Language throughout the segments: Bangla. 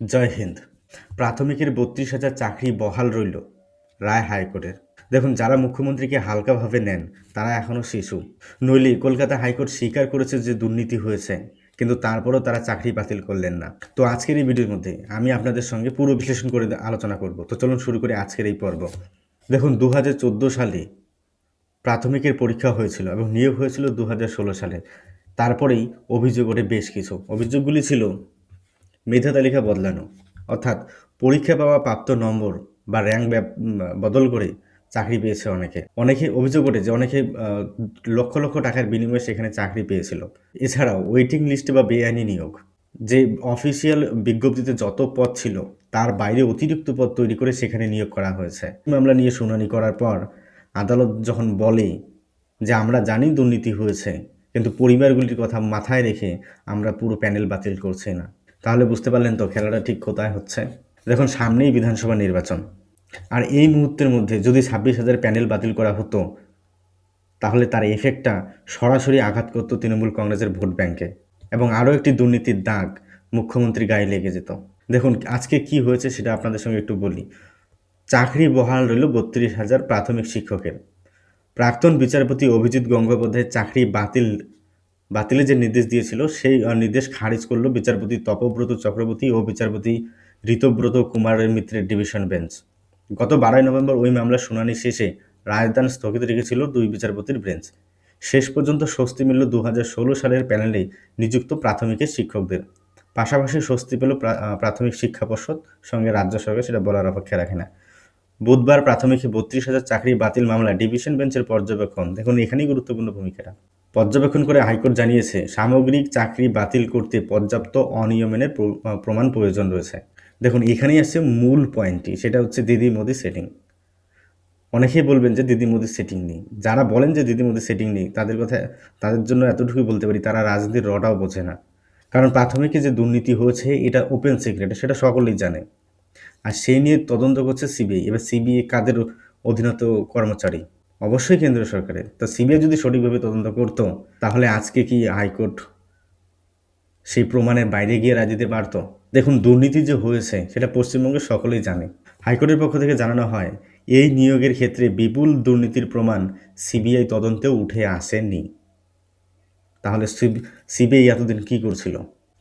জয় হিন্দ। প্রাথমিকের বত্রিশ হাজার চাকরি বহাল রইল রায় হাইকোর্টের। দেখুন, যারা মুখ্যমন্ত্রীকে হালকাভাবে নেন, তারা এখনও শিশু। নইলে কলকাতা হাইকোর্ট স্বীকার করেছে যে দুর্নীতি হয়েছে, কিন্তু তারপরেও তারা চাকরি বাতিল করলেন না। তো আজকের এই ভিডিওর মধ্যে আমি আপনাদের সঙ্গে পুরো বিশ্লেষণ করে আলোচনা করব। তো চলুন শুরু করি আজকের এই পর্ব। দেখুন দু হাজার চোদ্দ সালে প্রাথমিকের পরীক্ষা হয়েছিল এবং নিয়োগ হয়েছিল দু হাজার ষোলো সালে। তারপরেই অভিযোগ ওঠে বেশ কিছু। অভিযোগগুলি ছিল মেধা তালিকা বদলানো, অর্থাৎ পরীক্ষা পাওয়া প্রাপ্ত নম্বর বা র্যাঙ্ক বদল করে চাকরি পেয়েছে অনেকে। অনেকে অভিযোগ করে যে অনেকে লক্ষ লক্ষ টাকার বিনিময়ে সেখানে চাকরি পেয়েছিল। এছাড়াও ওয়েটিং লিস্টে বা বেআইনি নিয়োগ, যে অফিসিয়াল বিজ্ঞপ্তিতে যত পদ ছিল, তার বাইরে অতিরিক্ত পদ তৈরি করে সেখানে নিয়োগ করা হয়েছে। মামলা নিয়ে শুনানি করার পর আদালত যখন বলে যে আমরা জানি দুর্নীতি হয়েছে, কিন্তু পরিবারগুলির কথা মাথায় রেখে আমরা পুরো প্যানেল বাতিল করছি না তাহলে বুঝতে পারলেন তো খেলাটা ঠিক কোথায় হচ্ছে। দেখুন, সামনেই বিধানসভা নির্বাচন। আর এই মুহূর্তের মধ্যে যদি ছাব্বিশ হাজার প্যানেল বাতিল করা হতো, তাহলে তার এফেক্টটা সরাসরি আঘাত করতো তৃণমূল কংগ্রেসের ভোট ব্যাংকে এবং আরও একটি দুর্নীতির দাগ মুখ্যমন্ত্রীর গায়ে লেগে যেত। দেখুন, আজকে কি হয়েছে সেটা আপনাদের সঙ্গে একটু বলি। চাকরি বহাল রইল বত্রিশ হাজার প্রাথমিক শিক্ষকের। প্রাক্তন বিচারপতি অভিজিৎ গঙ্গোপাধ্যায়ের চাকরি বাতিল বাতিলের যে নির্দেশ দিয়েছিল, সেই নির্দেশ খারিজ করল বিচারপতি তপব্রত চক্রবর্তী ও বিচারপতি ঋতব্রত কুমারের মিত্রের ডিভিশন বেঞ্চ। গত বারোই নভেম্বর ওই মামলার শুনানি শেষে রাজদান স্থগিত রেখেছিল দুই বিচারপতির বেঞ্চ। শেষ পর্যন্ত স্বস্তি মিলল দু হাজার ষোলো সালের প্যানেলে নিযুক্ত প্রাথমিকের শিক্ষকদের। পাশাপাশি স্বস্তি পেল প্রাথমিক শিক্ষা পর্ষদ, সঙ্গে রাজ্য সরকার, সেটা বলার অপেক্ষা রাখে না। বুধবার প্রাথমিকে বত্রিশ হাজার চাকরি বাতিল মামলা ডিভিশন বেঞ্চের পর্যবেক্ষণ। দেখুন, এখানেই গুরুত্বপূর্ণ ভূমিকাটা। পর্যবেক্ষণ করে হাইকোর্ট জানিয়েছে, সামগ্রিক চাকরি বাতিল করতে পর্যাপ্ত অনিয়মের প্রমাণ প্রয়োজন রয়েছে। দেখুন, এখানেই আসছে মূল পয়েন্টটি, সেটা হচ্ছে দিদি মোদি সেটিং অনেকেই বলবেন যে দিদি মোদির সেটিং নেই। যারা বলেন যে দিদি মোদির সেটিং নেই, তাদের কথা, তাদের জন্য এতটুকুই বলতে পারি, তারা রাজনীতির রটাও বোঝে না। কারণ প্রাথমিকে যে দুর্নীতি হয়েছে, এটা ওপেন সিক্রেট সেটা সকলেই জানে। আর সেই নিয়ে তদন্ত করছে সিবিআই। এবার সিবিআই কাদের অধীনত কর্মচারী? অবশ্যই কেন্দ্র সরকারের। তো সিবিআই যদি সঠিকভাবে তদন্ত করতো, তাহলে আজকে কি হাইকোর্ট সেই প্রমাণের বাইরে গিয়ে রায় দিতে পারতো দেখুন, দুর্নীতি যে হয়েছে, সেটা পশ্চিমবঙ্গের সকলেই জানে। হাইকোর্টের পক্ষ থেকে জানানো হয়, এই নিয়োগের ক্ষেত্রে বিপুল দুর্নীতির প্রমাণ সিবিআই তদন্তেও উঠে আসেনি। তাহলে সিবিআই এতদিন কী করছিল?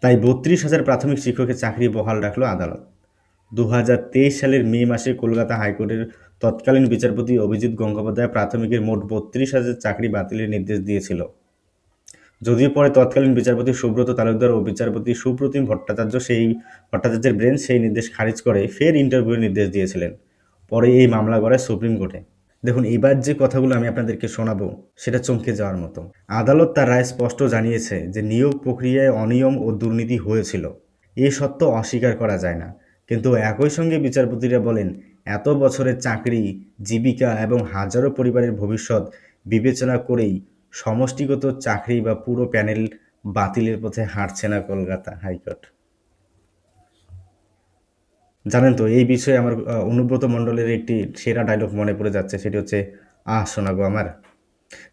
তাই বত্রিশ হাজার প্রাথমিক শিক্ষকের চাকরি বহাল রাখল আদালত। দু হাজার তেইশ সালের মে মাসে কলকাতা হাইকোর্টের তৎকালীন বিচারপতি অভিজিৎ গঙ্গোপাধ্যায় প্রাথমিকের মোট বত্রিশ হাজার চাকরি বাতিলের নির্দেশ দিয়েছিল। যদিও পরে তৎকালীন বিচারপতি সুব্রত তালুকদার ও বিচারপতি সুপ্রতিম ভট্টাচার্য সেই ভট্টাচার্যের ব্রেঞ্চ সেই নির্দেশ খারিজ করে ফের ইন্টারভিউর নির্দেশ দিয়েছিলেন। পরে এই মামলা গড়ায় সুপ্রিম কোর্টে। দেখুন, এবার যে কথাগুলো আমি আপনাদেরকে শোনাবো, সেটা চমকে যাওয়ার মতো। আদালত তার রায় স্পষ্ট জানিয়েছে যে নিয়োগ প্রক্রিয়ায় অনিয়ম ও দুর্নীতি হয়েছিল। এ সত্য অস্বীকার করা যায় না। কিন্তু একই সঙ্গে বিচারপতিরা বলেন, এত বছরের চাকরি, জীবিকা এবং হাজারো পরিবারের ভবিষ্যৎ বিবেচনা করেই সমষ্টিগত চাকরি বা পুরো প্যানেল বাতিলের পথে হাঁটছে না কলকাতা হাইকোর্ট। জানেন তো, এই বিষয়ে আমার অনুব্রত মণ্ডলের একটি সেরা ডায়লগ মনে পড়ে যাচ্ছে, সেটি হচ্ছে, আহ, শোনাগো আমার।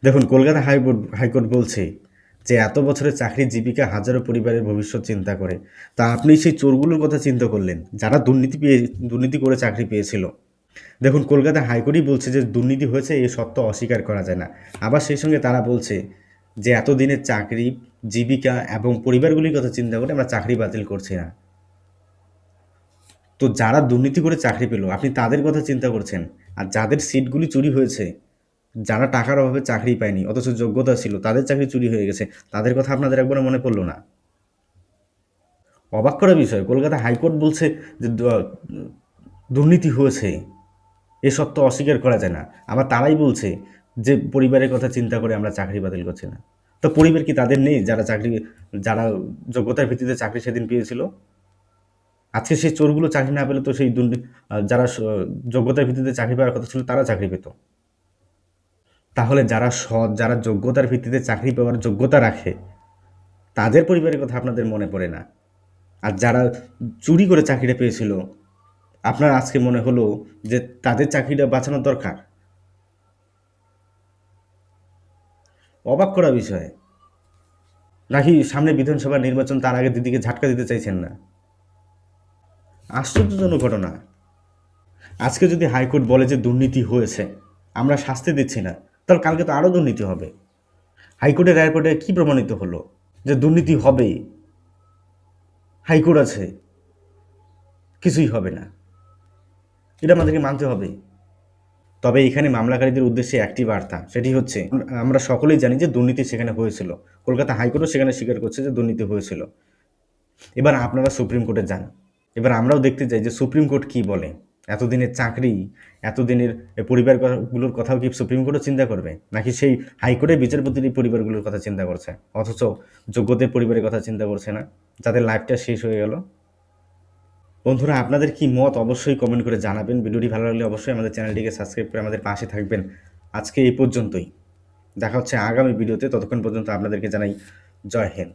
দেখুন, কলকাতা হাইকোর্ট হাইকোর্ট বলছে যে এত বছরের চাকরি জীবিকা হাজারো পরিবারের ভবিষ্যৎ চিন্তা করে। তা আপনি সেই চোরগুলোর কথা চিন্তা করলেন, যারা দুর্নীতি পেয়ে, দুর্নীতি করে চাকরি পেয়েছিল। দেখুন, কলকাতা হাইকোর্টই বলছে যে দুর্নীতি হয়েছে এই সত্য অস্বীকার করা যায় না। আবার সেই সঙ্গে তারা বলছে যে এতদিনের চাকরি, জীবিকা এবং পরিবারগুলির কথা চিন্তা করে আমরা চাকরি বাতিল করছি না। তো যারা দুর্নীতি করে চাকরি পেল, আপনি তাদের কথা চিন্তা করছেন? আর যাদের সিটগুলি চুরি হয়েছে যারা টাকার অভাবে চাকরি পায়নি, অথচ যোগ্যতা ছিল, তাদের চাকরি চুরি হয়ে গেছে, তাদের কথা আপনাদের একবার মনে পড়ল না? অবাক করা বিষয়, কলকাতা হাইকোর্ট বলছে যে দুর্নীতি হয়েছে, এ সত্য অস্বীকার করা যায় না, আবার তারাই বলছে যে পরিবারের কথা চিন্তা করে আমরা চাকরি বাতিল করছি না। তো পরিবার কি তাদের নেই, যারা চাকরি, যারা যোগ্যতার ভিত্তিতে চাকরি সেদিন পেয়েছিল? আজকে সেই চোরগুলো চাকরি না পেলে তো সেই দুর্নীতি যারা যোগ্যতার ভিত্তিতে চাকরি পাওয়ার কথা ছিল, তারা চাকরি পেত। তাহলে যারা সৎ, যারা যোগ্যতার ভিত্তিতে চাকরি পাওয়ার যোগ্যতা রাখে, তাদের পরিবারের কথা আপনাদের মনে পড়ে না। আর যারা চুরি করে চাকরিটা পেয়েছিল, আপনার আজকে মনে হলো যে তাদের চাকরিটা বাঁচানোর দরকার। অবাক করা বিষয়। নাকি সামনে বিধানসভা নির্বাচন, তার আগে দিদিকে ঝাটকা দিতে চাইছেন না? আশ্চর্যজনক ঘটনা। আজকে যদি হাইকোর্ট বলে যে দুর্নীতি হয়েছে, আমরা শাস্তি দিচ্ছি না। তাহলে কালকে তো আরও দুর্নীতি হবে। হাইকোর্টের পরে কী প্রমাণিত হলো? যে দুর্নীতি হবে হাইকোর্ট আছে। কিছুই হবে না। এটা আমাদেরকে মানতে হবে। তবে এখানে মামলাকারীদের উদ্দেশ্যে একটি বার্তা, সেটি হচ্ছে, আমরা সকলেই জানি যে দুর্নীতি সেখানে হয়েছিল। কলকাতা হাইকোর্টও সেখানে স্বীকার করছে যে দুর্নীতি হয়েছিল। এবার আপনারা সুপ্রিম কোর্টে যান। এবার আমরাও দেখতে চাই যে সুপ্রিম কোর্ট কি বলে। এতদিনের চাকরি, এতদিনের পরিবারগুলোর কথাও কি সুপ্রিম কোর্টও চিন্তা করবে? নাকি সেই হাইকোর্টের বিচারপতির পরিবারগুলোর কথা চিন্তা করছে? অথচ যোগ্যদের পরিবারের কথা চিন্তা করছে না? যাদের লাইফটা শেষ হয়ে গেল? বন্ধুরা, আপনাদের কি মত অবশ্যই কমেন্ট করে জানাবেন। ভিডিওটি ভালো লাগলে অবশ্যই আমাদের চ্যানেলটিকে সাবস্ক্রাইব করে আমাদের পাশে থাকবেন। আজকে এই পর্যন্তই। দেখা হচ্ছে আগামী ভিডিওতে ততক্ষণ পর্যন্ত আপনাদেরকে জানাই জয় হিন্দ।